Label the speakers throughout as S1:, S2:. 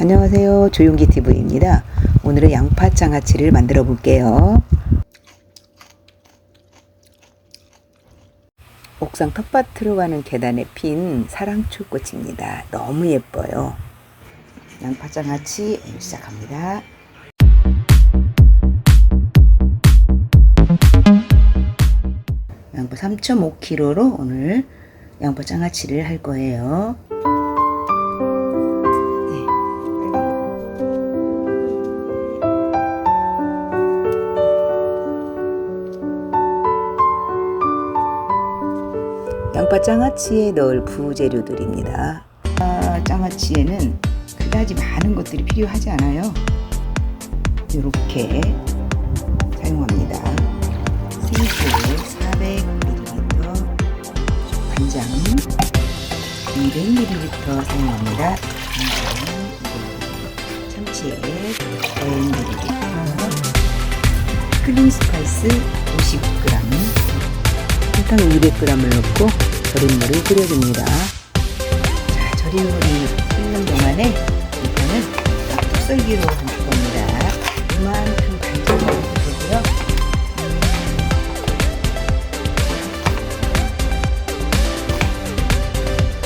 S1: 안녕하세요. 조용기 TV입니다. 오늘은 양파 장아찌를 만들어 볼게요. 옥상 텃밭으로 가는 계단에 핀 사랑초꽃입니다. 너무 예뻐요. 양파 장아찌 시작합니다. 양파 3.5kg로 오늘 양파 장아찌를 할 거예요. 양파 장아찌에 넣을 부재료들입니다. 아, 장아찌에는 그다지 많은 것들이 필요하지 않아요. 이렇게 사용합니다. 생수 400ml, 간장 200ml 사용합니다. 간장 200ml, 참치액 100ml, 클린 스파이스 50g, 설탕 200g을 넣고 절임물을 끓여줍니다. 자, 절임물이 끓는 동안에 일단은 깍둑썰기로 담을 겁니다. 이만큼 넣어도 되고요.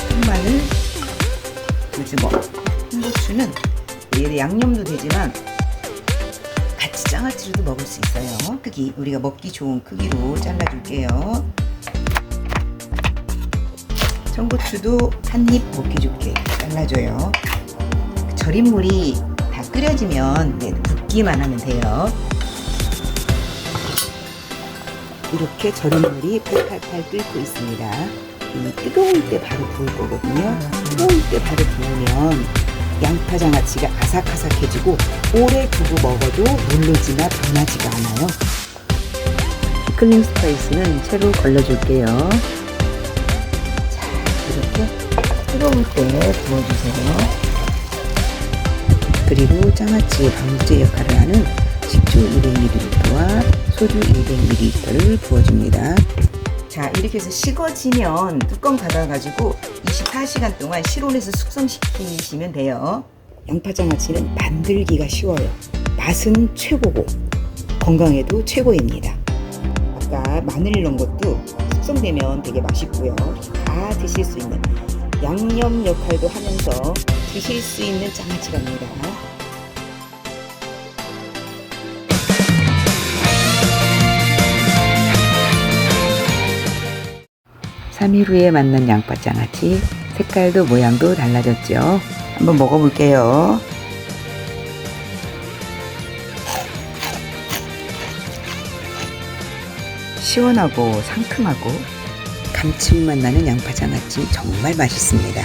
S1: 한마늘, 두주먹, 홍고추는 얘 양념도 되지만 같이 장아찌로도 먹을 수 있어요. 크기 우리가 먹기 좋은 크기로 잘라줄게요. 청고추도 한 입 먹기 좋게 잘라줘요. 절임물이 다 끓여지면 네, 붓기만 하면 돼요. 이렇게 절임물이 팔팔팔 끓고 있습니다. 이 뜨거울 때 바로 부을 거거든요. 뜨거울 때 바로 부으면 양파 장아찌가 아삭아삭해지고 오래 두고 먹어도 물르지나 변하지가 않아요. 피클링 스파이스는 채로 걸러줄게요. 부어주세요. 그리고 장아찌의 방부제 역할을 하는 식초 200ml와 소주 200ml를 부어줍니다. 자, 이렇게 해서 식어지면 뚜껑 닫아가지고 24시간 동안 실온에서 숙성시키시면 돼요. 양파장아찌는 만들기가 쉬워요. 맛은 최고고 건강에도 최고입니다. 아까 마늘 넣은 것도 숙성되면 되게 맛있고요. 다 드실 수 있는 양념 역할도 하면서 드실 수 있는 장아찌랍니다. 3일 후에 만난 양파장아찌 색깔도 모양도 달라졌죠. 한번 먹어볼게요. 시원하고 상큼하고 감칠맛 나는 양파장아찌 정말 맛있습니다.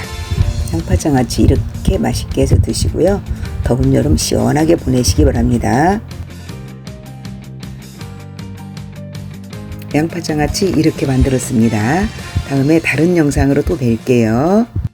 S1: 양파장아찌 이렇게 맛있게 해서 드시고요. 더운 여름 시원하게 보내시기 바랍니다. 양파장아찌 이렇게 만들었습니다. 다음에 다른 영상으로 또 뵐게요.